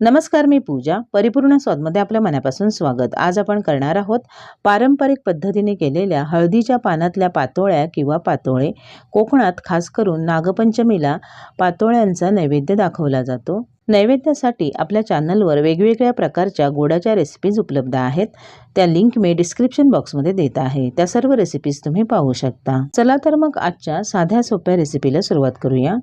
नमस्कार मी पूजा. परिपूर्ण स्वादमध्ये आपल्या मनापासून स्वागत. आज आपण करणार आहोत पारंपरिक पद्धतीने केलेल्या हळदीच्या पानातल्या पातोळ्या किंवा पातोळे. कोकणात खास करून नागपंचमीला पातोळ्यांचा नैवेद्य दाखवला जातो. नैवेद्यासाठी आपल्या चॅनलवर वेगवेगळ्या प्रकारच्या गोडाच्या रेसिपीज उपलब्ध आहेत. त्या लिंक मी डिस्क्रिप्शन बॉक्समध्ये देत आहे. त्या सर्व रेसिपीज तुम्ही पाहू शकता. चला तर मग आजच्या साध्या सोप्या रेसिपीला सुरुवात करूया.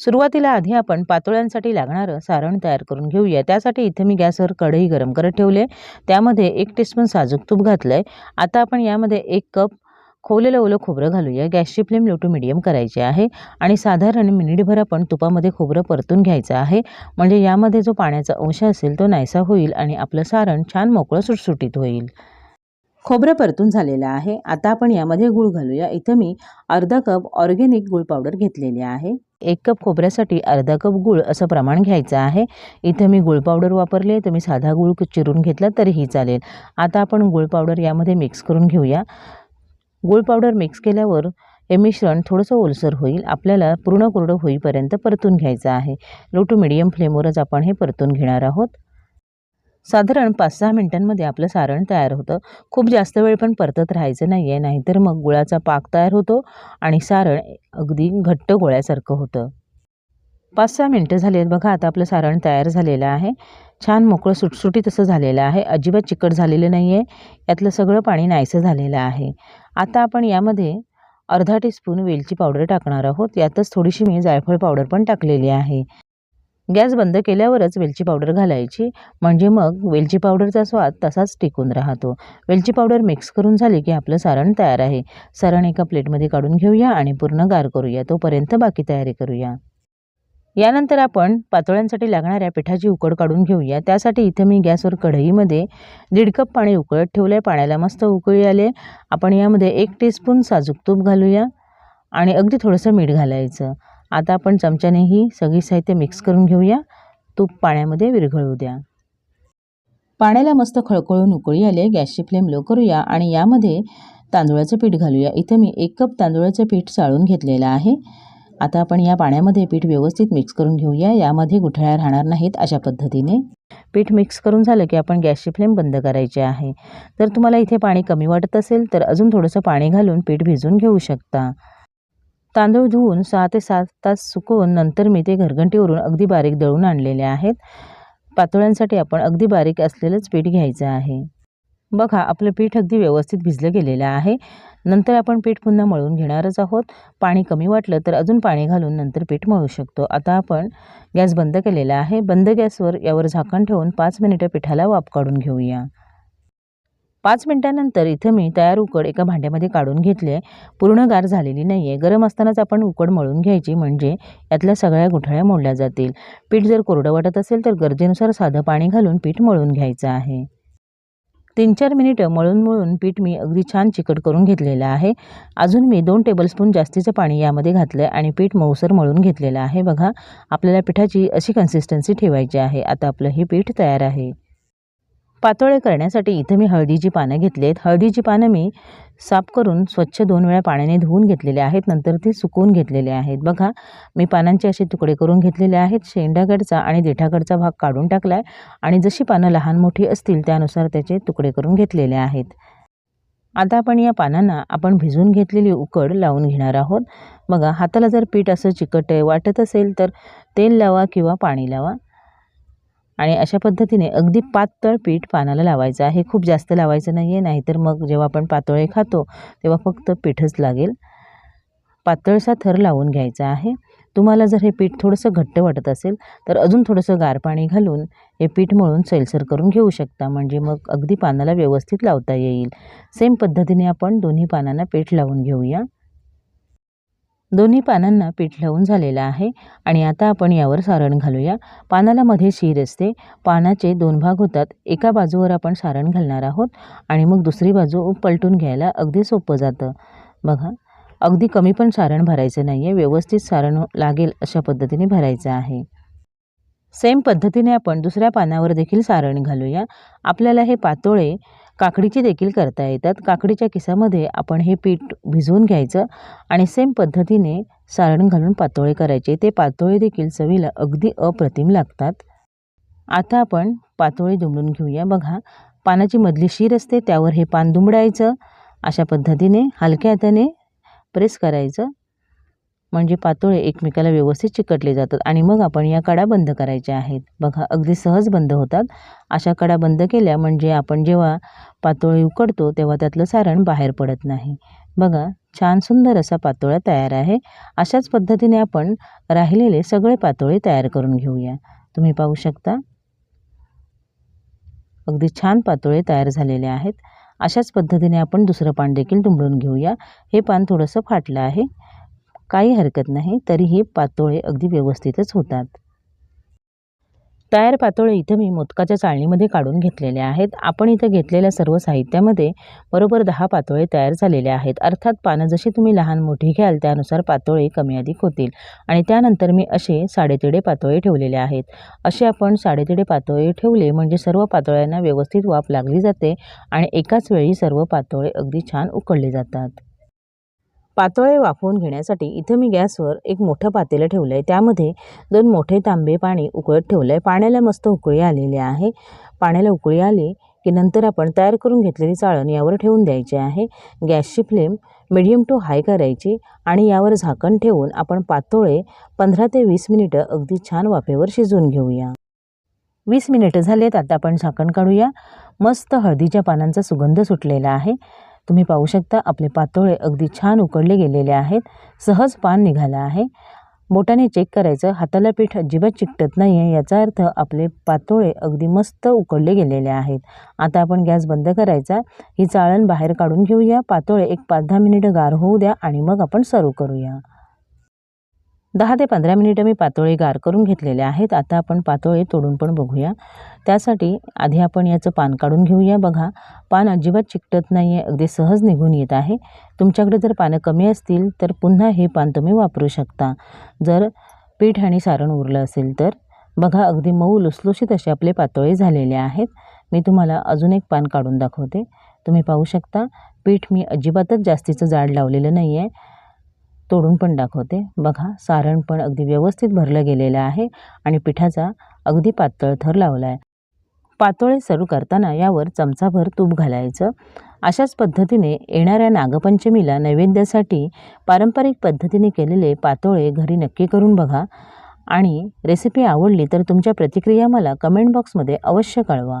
सुरुवातीला आधी आपण पातोळ्यांसाठी लागणारं सारण तयार करून घेऊया. त्यासाठी इथे मी गॅसवर कढई गरम करत ठेवले. त्यामध्ये एक टीस्पून साजूक तूप घातलं आहे आता आपण यामध्ये एक कप खोवलेलं ओलं खोबरं घालूया. गॅसची फ्लेम लो टू मिडियम करायची आहे आणि साधारण मिनिटभर आपण तुपामध्ये खोबरं परतून घ्यायचं आहे. म्हणजे यामध्ये जो पाण्याचा अंश असेल तो नाहीसा होईल आणि आपलं सारण छान मोकळं सुटसुटीत होईल. खोबरं परतून झालेलं आहे. आता आपण यामध्ये गूळ घालूया. इथं मी अर्धा कप ऑर्गेनिक गूळ पावडर घेतलेली आहे. एक कप खोबऱ्यासाठी अर्धा कप गूळ असं प्रमाण घ्यायचं आहे. इथं मी गूळ पावडर वापरले तुम्ही साधा गूळ चिरून घेतला तरीही चालेल. आता आपण गूळ पावडर यामध्ये मिक्स करून घेऊया. गूळ पावडर मिक्स केल्यावर हे मिश्रण थोडंसं ओलसर होईल. आपल्याला पूर्ण कोरडं होईपर्यंत परतून घ्यायचं आहे. लो टू मिडियम फ्लेमवरच आपण हे परतून घेणार आहोत. साधारण पाच सहा मिनटांमध्ये आपलं सारण तयार होतं. खूप जास्त वेळ पण परतत राहायचं नाही आहे नाहीतर मग गुळाचा पाक तयार होतो आणि सारण अगदी घट्ट गोळ्यासारखं होतं. पाच सहा मिनटं झाली आहेत बघा आता आपलं सारण तयार झालेलं आहे. छान मोकळं सुटसुटीत असं झालेलं आहे. अजिबात चिकट झालेलं नाही आहे यातलं सगळं पाणी नाहीसं झालेलं आहे. आता आपण यामध्ये अर्धा टीस्पून वेलची पावडर टाकणार आहोत. यातच थोडीशी मी जायफळ पावडर पण टाकलेली आहे. गॅस बंद केल्यावरच वेलची पावडर घालायची. म्हणजे मग वेलची पावडरचा स्वाद तसाच टिकून राहतो. वेलची पावडर मिक्स करून झाली की आपलं सारण तयार आहे. सारण एका प्लेटमध्ये काढून घेऊया आणि पूर्ण गार करूया. तोपर्यंत बाकी तयारी करूया. यानंतर आपण पातोळ्यांसाठी लागणाऱ्या पिठाची उकड काढून घेऊया. त्यासाठी इथं मी गॅसवर कढईमध्ये दीड कप पाणी उकळत ठेवलं आहे पाण्याला मस्त उकळी आले आपण यामध्ये एक टीस्पून साजूक तूप घालूया आणि अगदी थोडंसं मीठ घालायचं. आता आपण चमच्याने ही सगळी साहित्य मिक्स करून घेऊया. तूप पाण्यामध्ये विरघळू द्या. पाण्याला मस्त खळखळून उकळी आले गॅसची फ्लेम लो करूया आणि यामध्ये तांदूळाचं पीठ घालूया. इथं मी एक कप तांदूळाचं पीठ चाळून घेतलेलं आहे. आता आपण या पाण्यामध्ये पीठ व्यवस्थित मिक्स करून घेऊया. यामध्ये गुठळ्या राहणार नाहीत अशा पद्धतीने. पीठ मिक्स करून झालं की आपण गॅसची फ्लेम बंद करायची आहे. जर तुम्हाला इथे पाणी कमी वाटत असेल तर अजून थोडंसं पाणी घालून पीठ भिजून घेऊ शकता. तांदूळ धुवून सहा ते सात तास सुकवून नंतर मी ते घरघंटीवरून अगदी बारीक दळून आणलेले आहेत. पातोळ्यांसाठी आपण अगदी बारीक असलेलंच पीठ घ्यायचं आहे. बघा आपलं पीठ अगदी व्यवस्थित भिजलं गेलेलं आहे. नंतर आपण पीठ पुन्हा मळून घेणारच आहोत. पाणी कमी वाटलं तर अजून पाणी घालून नंतर पीठ मळू शकतो. आता आपण गॅस बंद केलेला आहे. बंद गॅसवर यावर झाकण ठेवून पाच मिनिटं पिठाला वाफ काढून घेऊया. पाच मिनटानंतर इथं मी तयार उकड एका भांड्यामध्ये काढून घेतले पूर्ण गार झालेली नाही आहे. गरम असतानाच आपण उकड मळून घ्यायची म्हणजे यातल्या सगळ्या गुठळ्या मोडल्या जातील. पीठ जर कोरडं वाटत असेल तर गरजेनुसार साधं पाणी घालून पीठ मळून घ्यायचं आहे. तीन चार मिनिटं मळून मळून पीठ मी अगदी छान चिकट करून घेतलेलं आहे. अजून मी दोन टेबलस्पून जास्तीचं पाणी यामध्ये घातलं आहे आणि पीठ मऊसर मळून घेतलेलं आहे. बघा आपल्याला पिठाची अशी कन्सिस्टन्सी ठेवायची आहे. आता आपलं हे पीठ तयार आहे. पातोळे करण्यासाठी इथं मी हळदीची पानं घेतली आहेत हळदीची पानं मी साफ करून स्वच्छ दोन वेळा पाण्याने धुवून घेतलेले आहेत. नंतर ते सुकवून घेतलेले आहेत. बघा मी पानांचे असे तुकडे करून घेतलेले आहेत. शेंडाकडचा आणि देठाकडचा भाग काढून टाकला आहे आणि जशी पानं लहान मोठी असतील त्यानुसार त्याचे तुकडे करून घेतलेले आहेत. आता आपण या पानांना आपण भिजून घेतलेली उकड लावून घेणार आहोत. बघा हाताला जर पीठ असं चिकट वाटत असेल तर तेल लावा किंवा पाणी लावा. आणि अशा पद्धतीने अगदी पातळ पीठ पानाला लावायचं आहे. खूप जास्त लावायचं नाही आहे नाहीतर मग जेव्हा आपण पातोळे खातो तेव्हा फक्त पीठच लागेल. पातळसा थर लावून घ्यायचा आहे. तुम्हाला जर हे पीठ थोडंसं घट्ट वाटत असेल तर अजून थोडंसं गार पाणी घालून हे पीठ मळून सैलसर करून घेऊ शकता. म्हणजे मग अगदी पानाला व्यवस्थित लावता येईल. सेम पद्धतीने आपण दोन्ही पानांना पीठ लावून घेऊया. दोन्ही पानांना पीठ लावून झालेलं आहे आणि आता आपण यावर सारण घालूया. पानाला मध्ये शीर असते. पानाचे दोन भाग होतात. एका बाजूवर आपण सारण घालणार आहोत आणि मग दुसरी बाजू पलटून घ्यायला अगदी सोपं जातं. बघा अगदी कमी पण सारण भरायचं नाही आहे व्यवस्थित सारण लागेल अशा पद्धतीने भरायचं आहे. सेम पद्धतीने आपण दुसऱ्या पानावर देखील सारण घालूया. आपल्याला हे पातोळे काकडीची देखील करता येतात. काकडीच्या किसामध्ये आपण हे पीठ भिजवून घ्यायचं आणि सेम पद्धतीने सारण घालून पातोळे करायचे. ते पातोळे देखील चवीला अगदी अप्रतिम लागतात. आता आपण पातोळी दुमडून घेऊया. बघा पानाची मधली शीर असते त्यावर हे पान दुमडायचं. अशा पद्धतीने हलक्या हाताने प्रेस करायचं. म्हणजे पातोळे एकमेकाला व्यवस्थित चिकटले जातात आणि मग आपण या कडा बंद करायच्या आहेत. बघा अगदी सहज बंद होतात. अशा कडा बंद केल्या म्हणजे आपण जेव्हा पातोळी उकडतो तेव्हा त्यातलं सारण बाहेर पडत नाही. बघा छान सुंदर असा पातोळा तयार आहे. अशाच पद्धतीने आपण राहिलेले सगळे पातोळे तयार करून घेऊया. तुम्ही पाहू शकता. अगदी छान पातोळे तयार झालेले आहेत. अशाच पद्धतीने आपण दुसरं पान देखील दुमडून घेऊया. हे पान थोडंसं फाटलं आहे. काही हरकत नाही तरीही पातोळे अगदी व्यवस्थितच होतात. तयार पातोळे इथं मी मोदकाच्या चाळणीमध्ये काढून घेतलेले आहेत. आपण इथं घेतलेल्या सर्व साहित्यामध्ये बरोबर दहा पातोळे तयार झालेले आहेत. अर्थात पानं जशी तुम्ही लहान मोठी घ्याल त्यानुसार पातोळे कमी अधिक होतील. आणि त्यानंतर मी असे साडेतिडे पातोळे ठेवलेले आहेत. असे आपण साडेतिडे पातोळे ठेवले म्हणजे सर्व पातोळ्यांना व्यवस्थित वाफ लागली जाते आणि एकाच वेळी सर्व पातोळे अगदी छान उकळले जातात. पातोळे वाफवून घेण्यासाठी इथं मी गॅसवर एक मोठं पातेलं ठेवलं आहे त्यामध्ये दोन मोठे तांबे पाणी उकळत ठेवलं आहे पाण्याला मस्त उकळी आलेली आहे. पाण्याला उकळी आली की नंतर आपण तयार करून घेतलेली चाळण यावर ठेवून द्यायची आहे. गॅसची फ्लेम मिडियम टू हाय करायची आणि यावर झाकण ठेवून आपण पातोळे पंधरा ते वीस मिनिटं अगदी छान वाफेवर शिजवून घेऊया. वीस मिनिटं झालेत आता आपण झाकण काढूया. मस्त हळदीच्या पानांचा सुगंध सुटलेला आहे. तुम्ही पाहू शकता आपले पातोळे अगदी छान उकडले गेलेले आहेत. सहज पान निघालं आहे. बोटाने चेक करायचं. हाताला पीठ अजिबात चिकटत नाही आहे याचा अर्थ आपले पातोळे अगदी मस्त उकडले गेलेले आहेत. आता आपण गॅस बंद करायचा. ही चाळण बाहेर काढून घेऊया. पातोळे एक पाच दहा मिनिटं गार होऊ द्या आणि मग आपण सर्व करूया. दहा ते पंधरा मिनिटं मी पातोळे गार करून घेतलेले आहेत. आता आपण पातोळे तोडून पण बघूया. त्यासाठी आधी आपण याचं पान काढून घेऊया. बघा पान अजिबात चिकटत नाही आहे अगदी सहज निघून येत आहे. तुमच्याकडे जर पानं कमी असतील तर पुन्हा हे पान तुम्ही वापरू शकता. जर पीठ आणि सारण उरलं असेल तर. बघा अगदी मऊ लुसलुशीत असे आपले पातोळे झालेले आहेत. मी तुम्हाला अजून एक पान काढून दाखवते. तुम्ही पाहू शकता पीठ मी अजिबातच जास्तीचं जाड लावलेलं नाही आहे तोडून पण दाखवते. बघा सारण पण अगदी व्यवस्थित भरलं गेलेलं आहे आणि पिठाचा अगदी पातळ थर लावला आहे पातोळे सर्व करताना यावर चमचाभर तूप घालायचं. अशाच पद्धतीने येणाऱ्या नागपंचमीला नैवेद्यासाठी पारंपरिक पद्धतीने केलेले पातोळे घरी नक्की करून बघा. आणि रेसिपी आवडली तर तुमच्या प्रतिक्रिया मला कमेंट बॉक्समध्ये अवश्य कळवा.